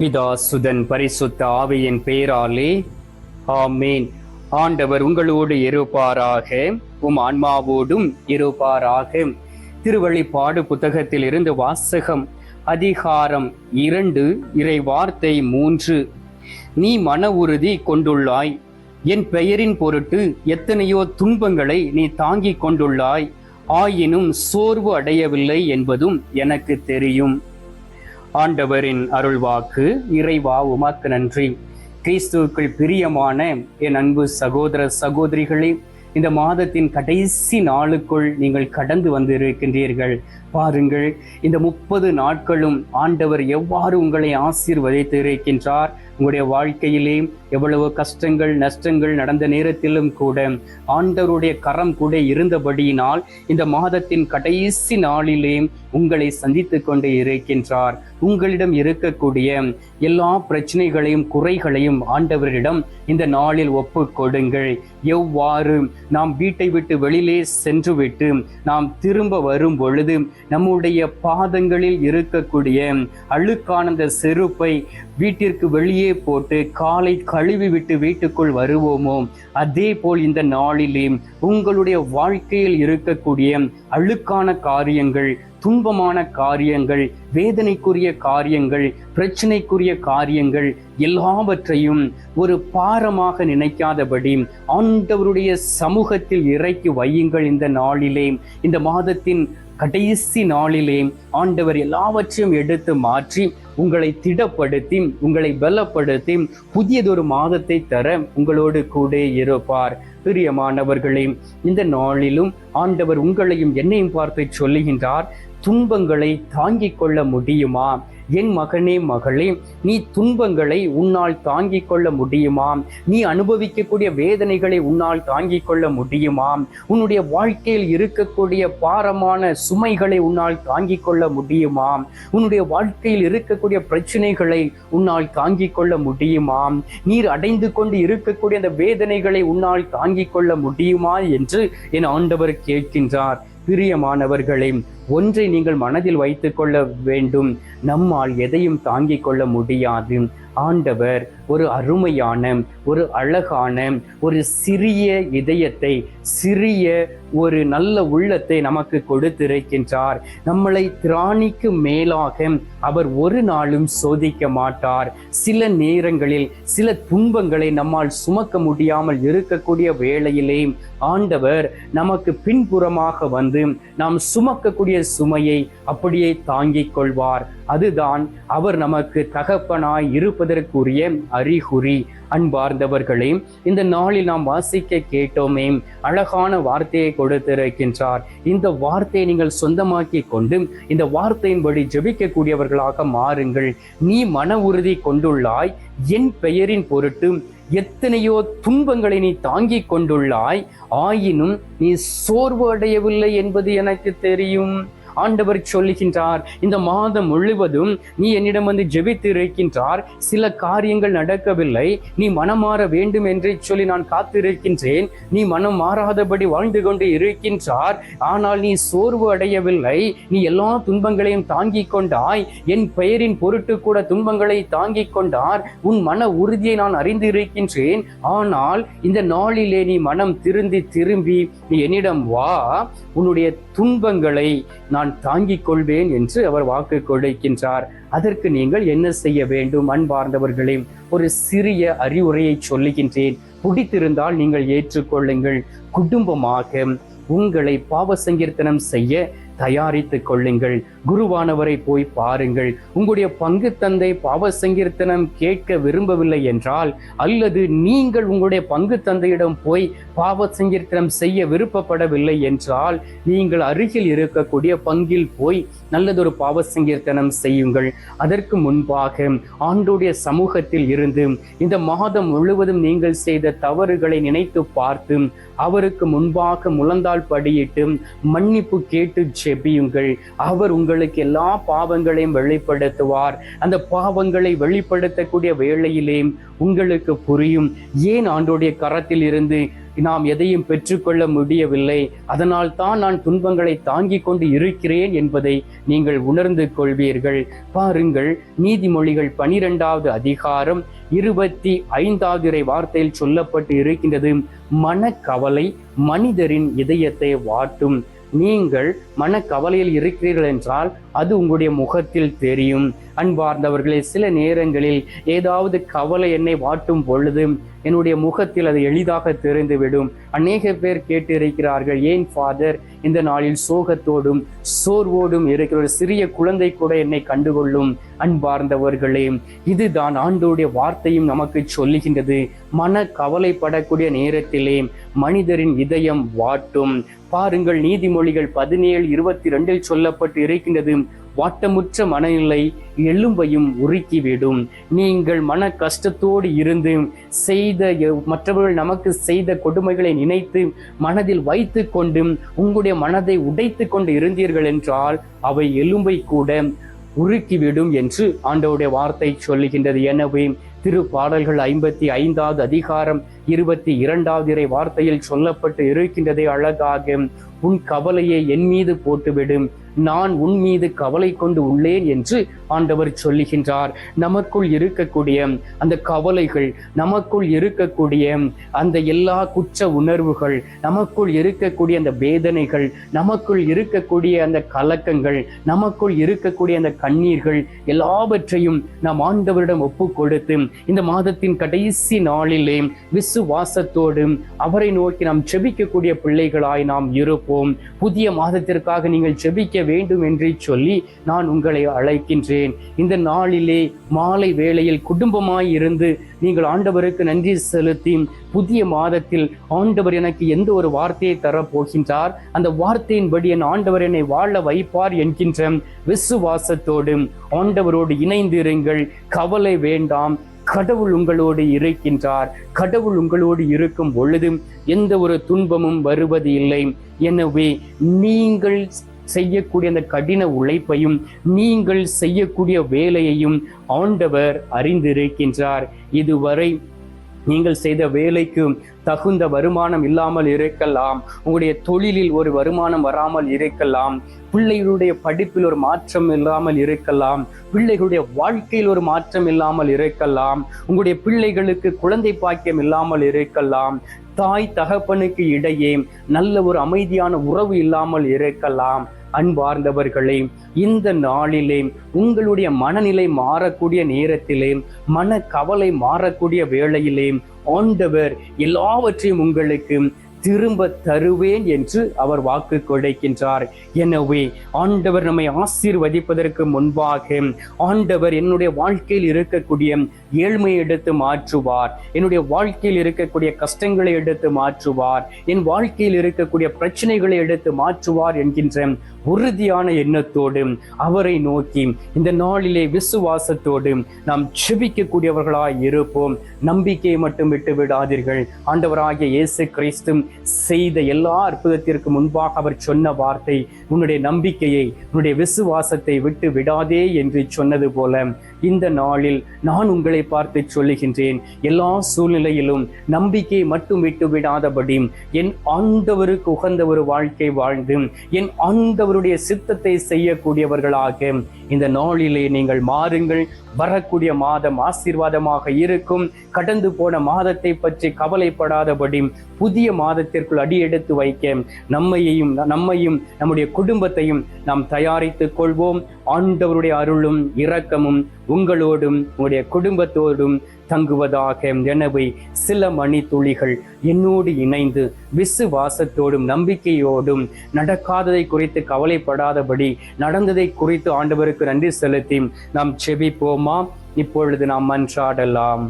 பிதா சுதன் பரிசுத்த ஆவியின் பெயராலே ஆமேன். ஆண்டவர் உங்களோடு இருப்பாராக உம் ஆன்மாவோடும் இருப்பாராக. திருவழிப்பாடு புத்தகத்தில் இருந்து வாசகம் அதிகாரம் இரண்டு இறை வார்த்தை மூன்று. நீ மன உறுதி கொண்டுள்ளாய் என் பெயரின் பொருட்டு எத்தனையோ துன்பங்களை நீ தாங்கிக் கொண்டுள்ளாய் ஆயினும் சோர்வு அடையவில்லை என்பதும் எனக்கு தெரியும். ஆண்டவரின் அருள்வாக்கு இறைவா உமாக்கு நன்றி. கிறிஸ்துவுக்குள் பிரியமான என் அன்பு சகோதர சகோதரிகளே இந்த மாதத்தின் கடைசி நாளுக்குள் நீங்கள் கடந்து வந்திருக்கின்றீர்கள். பாருங்கள் இந்த முப்பது நாட்களும் ஆண்டவர் எவ்வாறு உங்களை ஆசீர்வதித்து இருக்கின்றார் உங்களுடைய வாழ்க்கையிலே எவ்வளவு கஷ்டங்கள் நஷ்டங்கள் நடந்த நேரத்திலும் கூட ஆண்டவருடைய கரம் கூட இருந்தபடியினால் இந்த மாதத்தின் கடைசி நாளிலே உங்களை சந்தித்து கொண்டு இருக்கின்றார். உங்களிடம் இருக்கக்கூடிய எல்லா பிரச்சனைகளையும் குறைகளையும் ஆண்டவரிடம் இந்த நாளில் ஒப்பு கொடுங்கள். எவ்வாறு நாம் வீட்டை விட்டு வெளியிலே சென்று விட்டு நாம் திரும்ப வரும் பொழுது நம்முடைய பாதங்களில் இருக்கக்கூடிய அழுக்கான அந்த செருப்பை வீட்டிற்கு வெளியே போட்டு காலை கழுவி விட்டு வீட்டுக்குள் வருவோமோ அதே போல் இந்த நாளிலே உங்களுடைய வாழ்க்கையில் இருக்கக்கூடிய அழுக்கான காரியங்கள் துன்பமான காரியங்கள் வேதனைக்குரிய காரியங்கள் பிரச்சனைக்குரிய காரியங்கள் எல்லாவற்றையும் ஒரு பாரமாக நினைக்காதபடி ஆண்டவருடைய சமூகத்தில் இறக்கி வையுங்கள் இந்த நாளிலே. இந்த மாதத்தின் கடைசி நாளிலே ஆண்டவர் எல்லாவற்றையும் எடுத்து மாற்றி உங்களை திடப்படுத்தி உங்களை பலப்படுத்தி புதியதொரு மாதத்தை தர உங்களோடு கூட இருப்பார். பிரியமானவர்களே இந்த நாளிலும் ஆண்டவர் உங்களையும் என்னையும் பார்த்து சொல்லுகின்றார். துன்பங்களை தாங்கிக் கொள்ள முடியுமா? என் மகனே மகளே நீ துன்பங்களை உன்னால் தாங்கிக் கொள்ள முடியுமா? நீ அனுபவிக்கக்கூடிய வேதனைகளை உன்னால் தாங்கிக் கொள்ள முடியுமா? உன்னுடைய வாழ்க்கையில் இருக்கக்கூடிய பாரமான சுமைகளை உன்னால் தாங்கிக் கொள்ள முடியுமா? உன்னுடைய வாழ்க்கையில் இருக்கக்கூடிய பிரச்சனைகளை உன்னால் தாங்கிக் கொள்ள முடியுமா? நீர் அடைந்து கொண்டு இருக்கக்கூடிய அந்த வேதனைகளை உன்னால் தாங்கிக் கொள்ள முடியுமா? என்று என் ஆண்டவர் கேட்கின்றார். பிரியமானவர்களே ஒன்றை நீங்கள் மனதில் வைத்து கொள்ள வேண்டும். நம்மால் எதையும் தாங்கிக் கொள்ள முடியாது. ஆண்டவர் ஒரு அருமையான ஒரு அழகான ஒரு சிறிய இதயத்தை சிறிய ஒரு நல்ல உள்ளத்தை நமக்கு கொடுத்திருக்கின்றார். நம்மளை திராணிக்கு மேலாக அவர் ஒரு நாளும் சோதிக்க மாட்டார். சில நேரங்களில் சில துன்பங்களை நம்மால் சுமக்க முடியாமல் இருக்கக்கூடிய வேளையிலே ஆண்டவர் நமக்கு பின்புறமாக வந்து நாம் சுமக்கக்கூடிய சுமையை அப்படியே தாங்கிக் கொள்வார். அதுதான் அவர் நமக்கு தகப்பனாய் இருப்பதற்குரிய அறிகுறி. அன்பார்ந்தவர்களே இந்த நாளில் நாம் வாசிக்க கேட்டோமே அழகான வார்த்தையை கொடுத்திருக்கின்றார். இந்த வார்த்தையை நீங்கள் சொந்தமாக்கி கொண்டு இந்த வார்த்தையின்படி ஜெபிக்கக்கூடியவர்களாக மாறுங்கள். நீ மன உறுதி கொண்டுள்ளாய் என் பெயரின் பொருட்டு எத்தனையோ துன்பங்களை நீ தாங்கிக் கொண்டுள்ளாய் ஆயினும் நீ சோர்வு அடையவில்லை என்பது எனக்கு தெரியும். ஆண்டவர் சொல்லுகின்றார் இந்த மாதம் முழுவதும் நீ என்னிடம் வந்து ஜெபித்து இருக்கின்றார் சில காரியங்கள் நடக்கவில்லை நீ மனம் மாற வேண்டும் என்று சொல்லி நான் காத்திருக்கின்றேன் நீ மனம் மாறாதபடி வாழ்ந்து கொண்டு இருக்கின்றார் ஆனால் நீ சோர்வு அடையவில்லை நீ எல்லா துன்பங்களையும் தாங்கிக் கொண்டாய் என் பெயரின் பொருட்டு கூட துன்பங்களை தாங்கிக் கொண்டார் உன் மன உறுதியை நான் அறிந்து இருக்கின்றேன் ஆனால் இந்த நாளிலே நீ மனம் திருந்தி திரும்பி நீ என்னிடம் வா உன்னுடைய துன்பங்களை நான் தாங்கிக் கொள்வேன் என்று அவர் வாக்கு கொடுக்கின்றார். அதற்கு நீங்கள் என்ன செய்ய வேண்டும் அன்பார்ந்தவர்களே? ஒரு சிறிய அறிவுரையை சொல்லுகின்றேன். பிடித்திருந்தால் நீங்கள் ஏற்றுக்கொள்ளுங்கள். குடும்பமாக உங்களை பாவ சங்கீர்த்தனம் செய்ய தயாரித்து கொள்ளுங்கள். குருவானவரை போய் பாருங்கள். உங்களுடைய பங்கு தந்தை பாவ சங்கீர்த்தனம் கேட்க விரும்பவில்லை என்றால் அல்லது நீங்கள் உங்களுடைய பங்கு தந்தையிடம் போய் பாவ சங்கீர்த்தனம் செய்ய விருப்பப்படவில்லை என்றால் நீங்கள் அருகில் இருக்கக்கூடிய பங்கில் போய் நல்லதொரு பாவ சங்கீர்த்தனம் செய்யுங்கள். அதற்கு முன்பாக ஆண்டுடைய சமூகத்தில் இருந்து இந்த மாதம் முழுவதும் நீங்கள் செய்த தவறுகளை நினைத்து பார்த்து அவருக்கு முன்பாக முழந்தால் படியிட்டு மன்னிப்பு கேட்டு ஜெபியுங்கள் அவர் உங்களுக்கு எல்லா பாவங்களையும் வெளிப்படுத்துவார். அந்த பாவங்களை வெளிப்படுத்தக்கூடிய வேளையிலே உங்களுக்கு புரியும். ஏன் ஆண்டோடைய கரத்தில் இருந்து நாம் எதையும் பெற்றுக்கொள்ள முடியவில்லை? அதனால் தான் நான் துன்பங்களை தாங்கிக் கொண்டு இருக்கிறேன் என்பதை நீங்கள் உணர்ந்து கொள்வீர்கள். பாருங்கள் நீதிமொழிகள் பனிரெண்டாவது அதிகாரம் இருபத்தி ஐந்தாவது இறை வார்த்தையில் சொல்லப்பட்டு இருக்கின்றது மனக்கவலை மனிதரின் இதயத்தை வாட்டும். நீங்கள் மனக்கவலையில் இருக்கிறீர்கள் என்றால் அது உங்களுடைய முகத்தில் தெரியும். அன்பார்ந்தவர்களே சில நேரங்களில் ஏதாவது கவலை என்னை வாட்டும் பொழுது என்னுடைய முகத்தில் அது எளிதாக தெரிந்துவிடும். அநேக பேர் கேட்டிருக்கிறார்கள் ஏன் ஃபாதர் இந்த நாளில் சோகத்தோடும் சோர்வோடும் இருக்கிற ஒரு சிறிய குழந்தை கூட என்னை கண்டுகொள்ளும். அன்பார்ந்தவர்களே இதுதான் ஆண்டோடைய வார்த்தையும் நமக்கு சொல்லுகின்றது. மன கவலைப்படக்கூடிய நேரத்திலே மனிதரின் இதயம் வாட்டும். பாருங்கள் நீதிமொழிகள் பதினேழு இருபத்தி ரெண்டில் சொல்லப்பட்டு இருக்கின்றது. வாட்டமுற்ற மனநிலை எலும்பையும் உருக்கிவிடும். நீங்கள் மன கஷ்டத்தோடு இருந்து செய்த எ- மற்றவர்கள் நமக்கு செய்த கொடுமைகளை நினைத்து மனதில் வைத்து கொண்டு உங்களுடைய மனதை உடைத்து கொண்டு இருந்தீர்கள் என்றால் அவை எலும்பை கூட உருக்கிவிடும் என்று ஆண்டவுடைய வார்த்தை சொல்லுகின்றது. எனவே திரு பாடல்கள் ஐம்பத்தி ஐந்தாவது அதிகாரம் இருபத்தி இரண்டாவது இறை வார்த்தையில் சொல்லப்பட்டு இருக்கின்றதை அழகாக உன் கவலையை என் மீது போட்டுவிடும். நான் உன் மீது கவலை கொண்டு உள்ளேன் என்று ஆண்டவர் சொல்லுகின்றார். நமக்குள் இருக்கக்கூடிய அந்த கவலைகள் நமக்குள் இருக்கக்கூடிய அந்த எல்லா குற்ற உணர்வுகள் நமக்குள் இருக்கக்கூடிய அந்த வேதனைகள் நமக்குள் இருக்கக்கூடிய அந்த கலக்கங்கள் நமக்குள் இருக்கக்கூடிய அந்த கண்ணீர்கள் எல்லாவற்றையும் நாம் ஆண்டவரிடம் ஒப்பு கொடுத்து இந்த மாதத்தின் கடைசி நாளிலே விசுவாசத்தோடு அவரை நோக்கி நாம் செபிக்கக்கூடிய பிள்ளைகளாய் நாம் இருப்போம். புதிய மாதத்திற்காக நீங்கள் செபிக்க வேண்டும் என்றே சொல்லி நான் உங்களை அழைக்கின்றேன். இந்த நாளிலே மாலை வேளையில் குடும்பமாய் இருந்து நீங்கள் ஆண்டவருக்கு நன்றி செலுத்தி புதிய மாதத்தில் ஆண்டவர் எனக்கு எந்த ஒரு வார்த்தையை தரப்போகின்றார் அந்த வார்த்தையின்படி என் ஆண்டவர் என்னை வாழ வைப்பார் என்கின்ற விசுவாசத்தோடு ஆண்டவரோடு இணைந்திருங்கள். கவலை வேண்டாம். கடவுள் உங்களோடு இருக்கின்றார். கடவுள் உங்களோடு இருக்கும் பொழுதும் எந்த ஒரு துன்பமும் வருவது இல்லை எனவே நீங்கள் செய்யக்கூடிய அந்த கடின உழைப்பையும் நீங்கள் செய்யக்கூடிய வேலையையும் ஆண்டவர் அறிந்திருக்கின்றார். இதுவரை நீங்கள் செய்த வேலைக்கு தகுந்த வருமானம் இல்லாமல் இருக்கலாம். உங்களுடைய தொழிலில் ஒரு வருமானம் வராமல் இருக்கலாம். பிள்ளைகளுடைய படிப்பில் ஒரு மாற்றம் இல்லாமல் இருக்கலாம். பிள்ளைகளுடைய வாழ்க்கையில் ஒரு மாற்றம் இல்லாமல் இருக்கலாம். உங்களுடைய பிள்ளைகளுக்கு குழந்தை பாக்கியம் இல்லாமல் இருக்கலாம். தாய் தகப்பனுக்கு இடையே நல்ல ஒரு அமைதியான உறவு இல்லாமல் இருக்கலாம். அன்பார்ந்தவர்களே இந்த நாளிலே உங்களுடைய மனநிலை மாறக்கூடிய நேரத்திலே மன கவலை மாறக்கூடிய வேளையிலே ஆண்டவர் எல்லாவற்றையும் உங்களுக்கு திரும்ப தருவேன் என்று அவர் வாக்கு கொடுக்கின்றார். எனவே ஆண்டவர் நம்மை ஆசீர்வதிப்பதற்கு முன்பாக ஆண்டவர் என்னுடைய வாழ்க்கையில் இருக்கக்கூடிய ஏழ்மையை எடுத்து மாற்றுவார். என்னுடைய வாழ்க்கையில் இருக்கக்கூடிய கஷ்டங்களை எடுத்து மாற்றுவார். என் வாழ்க்கையில் இருக்கக்கூடிய பிரச்சனைகளை எடுத்து மாற்றுவார் என்கின்ற உறுதியான எண்ணத்தோடு அவரை நோக்கி இந்த நாளிலே விசுவாசத்தோடு நாம் செபிக்கக்கூடியவர்களாய் இருப்போம். நம்பிக்கையை மட்டும் விட்டு விடாதீர்கள் ஆண்டவராகிய இயேசு கிறிஸ்து செய்த எல்லா அற்புதத்திற்கு முன்பாக அவர் சொன்ன வார்த்தை உன்னுடைய நம்பிக்கையை உன்னுடைய விசுவாசத்தை விட்டு விடாதே என்று சொன்னது போல இந்த நாளில் நான் உங்களை பார்த்து சொல்லுகின்றேன். எல்லா சூழ்நிலையிலும் நம்பிக்கை மட்டும் விட்டு விடாதபடி என் ஆண்டவருக்கு உகந்த ஒரு வாழ்க்கை வாழ்ந்து என் ஆண்டவருடைய சித்தத்தை செய்யக்கூடியவர்களாக இந்த நாளிலே நீங்கள் மாறுங்கள். வரக்கூடிய மாதம் ஆசீர்வாதமாக இருக்கும். கடந்து போன மாதத்தை பற்றி கவலைப்படாதபடி புதிய மாதத்திற்குள் அடியெடுத்து வைக்க நம்மையையும் நம்மையும் நம்முடைய குடும்பத்தையும் நாம் தயாரித்துக் கொள்வோம். ஆண்டவருடைய அருளும் இரக்கமும் உங்களோடும் உங்களுடைய குடும்பத்தோடும் தங்குவதாக. எனவே சில மணி துளிகள் என்னோடு இணைந்து விசுவாசத்தோடும் நம்பிக்கையோடும் நடக்காததை குறித்து கவலைப்படாதபடி நடந்ததை குறித்து ஆண்டவருக்கு நன்றி செலுத்தி நாம் செபிப்போமா? இப்பொழுது நாம் மன்றாடலாம்.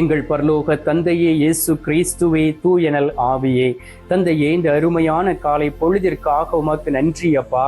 எங்கள் பரலோக தந்தையே இயேசு கிறிஸ்துவே தூயனல் ஆவியே. தந்தையே இந்த அருமையான காலை பொழுதிற்காக உமக்கு நன்றி அப்பா.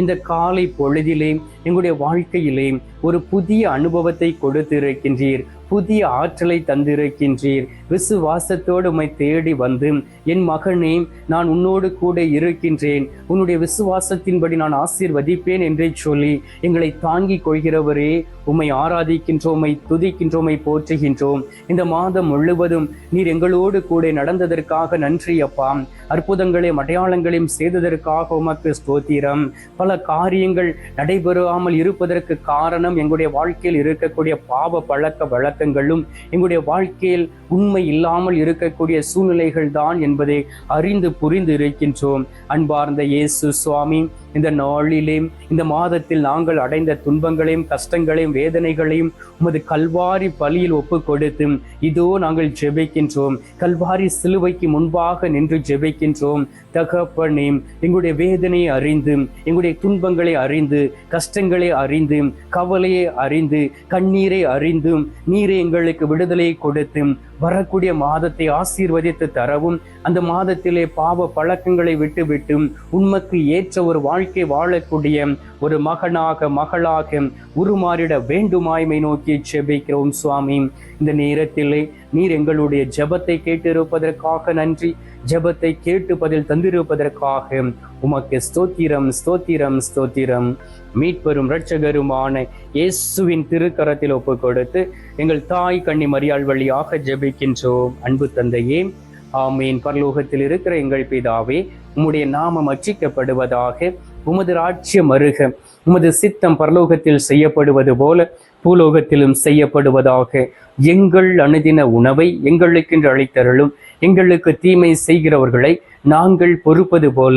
இந்த காலை பொழுதிலே எங்களுடைய வாழ்க்கையிலே ஒரு புதிய அனுபவத்தை கொடுத்திருக்கின்றீர். புதிய ஆற்றலை தந்திருக்கின்றீர். விசுவாசத்தோடு உம்மை தேடி வந்து என் மகனே நான் உன்னோடு கூட இருக்கின்றேன். உன்னுடைய விசுவாசத்தின்படி நான் ஆசீர்வதிப்பேன் என்றே சொல்லி எங்களை தாங்கிக் கொள்கிறவரே உம்மை ஆராதிக்கின்றோமை துதிக்கின்றோமை போற்றுகின்றோம். இந்த மாதம் முழுவதும் நீர் எங்களோடு கூட நடந்ததற்காக நன்றி அப்பா. அற்புதங்களையும் அடையாளங்களையும் செய்ததற்காக உமக்கு ஸ்தோத்திரம். பல காரியங்கள் நடைபெறாமல் இருப்பதற்கு காரணம் எங்களுடைய வாழ்க்கையில் இருக்கக்கூடிய பாவ பழக்க பழக்கங்களும் எங்களுடைய வாழ்க்கையில் உண்மை இல்லாமல் இருக்கக்கூடிய சூழ்நிலைகள் தான் என்பதை அறிந்து புரிந்து இருக்கின்றோம். அன்பார்ந்த இயேசு சுவாமி இந்த நாளிலே இந்த மாதத்தில் நாங்கள் அடைந்த துன்பங்களையும் கஷ்டங்களையும் வேதனைகளையும் உமது கல்வாரி பலியில் ஒப்பு கொடுத்து இதோ நாங்கள் ஜெபிக்கின்றோம். கல்வாரி சிலுவைக்கு முன்பாக நின்று ஜெபிக்கின்றோம். தகப்பனே எங்களுடைய வேதனையை அறிந்து எங்களுடைய துன்பங்களை அறிந்து கஷ்டங்களை அறிந்து கவலையை அறிந்து கண்ணீரை அறிந்து நீரை எங்களுக்கு விடுதலை கொடுத்து வரக்கூடிய மாதத்தை ஆசீர்வதித்து தரவும். அந்த மாதத்திலே பாவ பழக்கங்களை விட்டுவிட்டு உண்மைக்கு ஏற்ற ஒரு வாழ்க்கை வாழக்கூடிய ஒரு மகனாக மகளாக உருமாறிட வேண்டுமாய்மை நோக்கி செபிக்கிறோம் சுவாமி. இந்த நேரத்திலே நீர் எங்களுடைய ஜெபத்தை கேட்டிருப்பதற்காக நன்றி. ஜெபத்தை கேட்டு பதில் தந்திருப்பதற்காக உமக்கு ஸ்தோத்திரம் ஸ்தோத்திரம் ஸ்தோத்திரம். மீட்பெரும் இரட்சகருமான இயேசுவின் திருக்கரத்தில் ஒப்பு கொடுத்து எங்கள் தாய் கன்னி மரியாள் வழியாக ஜெபி ஜெபிக்கின்றோம் அன்பு தந்தையே ஆமீன். பரலோகத்தில் இருக்கிற எங்கள் பிதாவே உம்முடைய நாமம் அச்சிக்கப்படுவதாக உமது ராஜ்யம் அருக உமது சித்தம் பரலோகத்தில் செய்யப்படுவது போல பூலோகத்திலும் செய்யப்படுவதாக எங்கள் அணுதின உணவை எங்களுக்கென்று அழைத்தருளும் எங்களுக்கு தீமை செய்கிறவர்களை நாங்கள் பொறுப்பது போல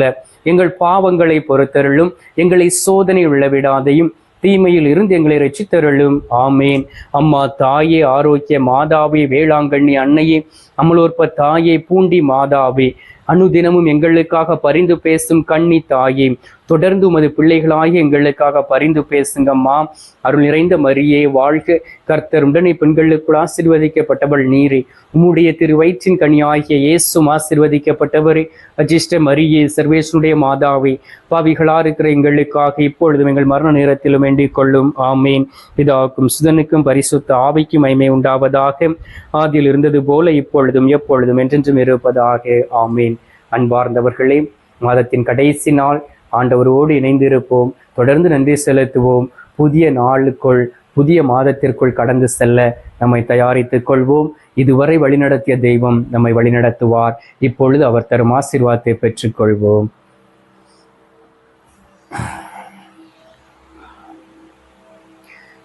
எங்கள் பாவங்களை பொறுத்தருளும். எங்களை சோதனை உள்ளவிடாதையும் தீமையில் இருந்து எங்களை ரசித்தருளும் ஆமேன். அம்மா தாயே ஆரோக்கிய மாதாவே வேளாங்கண்ணி அன்னையே அமலோற்ப தாயே பூண்டி மாதாவே. அனுதினமும் எங்களுக்காக பரிந்து பேசும் கண்ணி தாயே தொடர்ந்து உமது பிள்ளைகளாகி எங்களுக்காக பரிந்து பேசுங்கம்மா. அருள் நிறைந்த மரியே வாழ்க. கர்த்தர் உடனே பெண்களுக்குள் ஆசிர்வதிக்கப்பட்டவள் நீரே. உம்முடைய திரு வயிற்றின் கனியாகிய இயேசும் ஆசிர்வதிக்கப்பட்டவரே. அஜிஷ்ட மரியே சர்வேசனுடைய மாதாவே. பாவிகளா இருக்கிற எங்களுக்காக இப்பொழுதும் எங்கள் மரண நேரத்திலும் வேண்டிக் கொள்ளும். ஆமேன். பிதாவுக்கும் சுதனுக்கும் பரிசுத்த ஆவிக்கும் மைமை உண்டாவதாக. ஆதியில் இருந்தது போல இப்பொழுதும் எப்பொழுதும் என்றென்றும் இருப்பதாக. ஆமேன். அன்பார்ந்தவர்களே மாதத்தின் கடைசி நாள். ஆண்டவரோடு இணைந்திருப்போம். தொடர்ந்து நன்றி செலுத்துவோம். புதிய நாளுக்குள் புதிய மாதத்திற்குள் கடந்து செல்ல நம்மை தயாரித்துக் கொள்வோம். இதுவரை வழிநடத்திய தெய்வம் நம்மை வழிநடத்துவார். இப்பொழுது அவர் தரும் ஆசீர்வாதத்தை பெற்றுக்கொள்வோம்.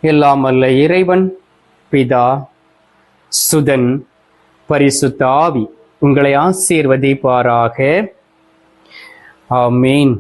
எல்லாம் அல்ல இறைவன் பிதா சுதன் பரிசுத்த ஆவி உங்களை ஆசீர்வதிப்பாராக. ஆமீன்.